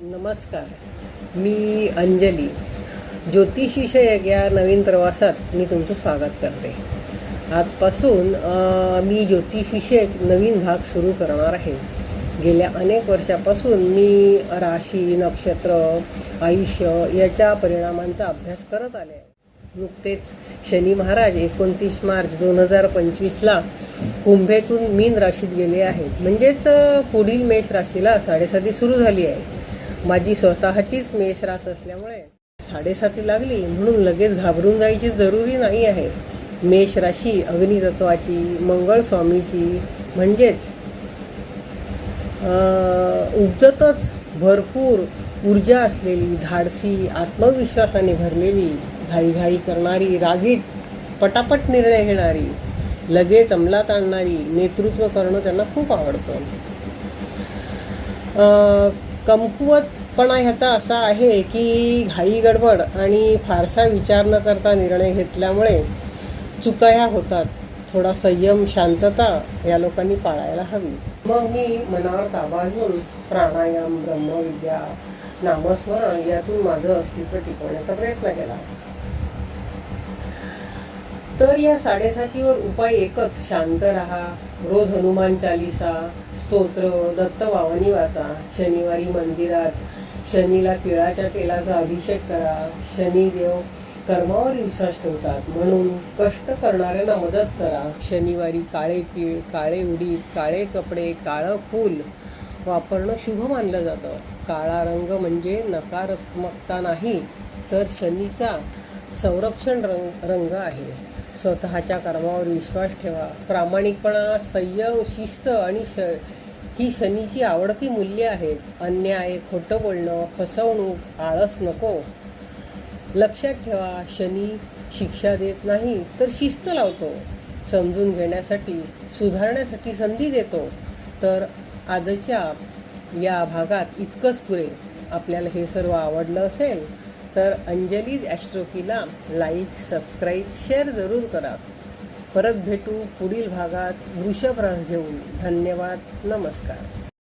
नमस्कार. मी अंजली. ज्योतिषविषयक या नवीन प्रवासात मी तुमचं स्वागत करते. आजपासून मी मी ज्योतिषविषयक नवीन भाग सुरू करणार आहे. गेल्या अनेक वर्षापासून मी राशी नक्षत्र आयुष्य याच्या परिणामांचा अभ्यास करत आले आहे. नुकतेच शनी महाराज एकोणतीस मार्च दोन हजार पंचवीसला कुंभेतून मीन राशीत गेले आहेत. म्हणजेच पुढील मेष राशीला साडेसाती सुरू झाली आहे. माझी स्वतःचीच मेष रास असल्यामुळे साडेसाती लागली म्हणून लगेच घाबरून जायची जरुरी नाही आहे. मेष राशी अग्नितत्वाची मंगळ स्वामीची म्हणजेच उपजतच भरपूर ऊर्जा असलेली धाडसी आत्मविश्वासाने भरलेली घाईघाई करणारी रागीट पटापट निर्णय घेणारी लगेच अंमलात आणणारी नेतृत्व करणं त्यांना खूप आवडतं. कमकुवतपणा ह्याचा असा आहे की घाई गडबड आणि फारसा विचार न करता निर्णय घेतल्यामुळे चुका ह्या होतात. थोडा संयम शांतता या लोकांनी पाळायला हवी. मग मी मनावर ताबा घेऊन प्राणायाम ब्रह्मविद्या नामस्मरण यातून माझं अस्तित्व टिकवण्याचा प्रयत्न केला. तर या साडेसातीवर उपाय एकच. शांत राहा. रोज हनुमान चालिसा स्तोत्र दत्त वावनी वाचा. शनिवारी मंदिरात शनीला तिळाच्या तेलाचा अभिषेक करा. शनिदेव कर्मावर विश्वास ठेवतात. म्हणून कष्ट करणाऱ्यांना मदत करा. शनिवारी काळे तीळ काळे उडीद काळे कपडे काळं फूल वापरणं शुभ मानलं जातं. काळा रंग म्हणजे नकारात्मकता नाही तर शनीचा संरक्षण रंग रंग आहे. स्वतःच्या कर्मावर विश्वास ठेवा. प्रामाणिकपणा संयम शिस्त आणि श ही शनीची आवडती मूल्ये आहेत. अन्याय खोटं बोलणं फसवणूक आळस नको. लक्षात ठेवा शनी शिक्षा देत नाही तर शिस्त लावतो. समजून घेण्यासाठी सुधारण्यासाठी संधी देतो. तर आजच्या या भागात इतकंच पुरे. आपल्याला हे सर्व आवडलं असेल तर अंजली ॲस्ट्रोकीला लाईक सबस्क्राईब शेअर जरूर करा. परत भेटू पुढील भागात वृषभ रास घेऊन. धन्यवाद. नमस्कार.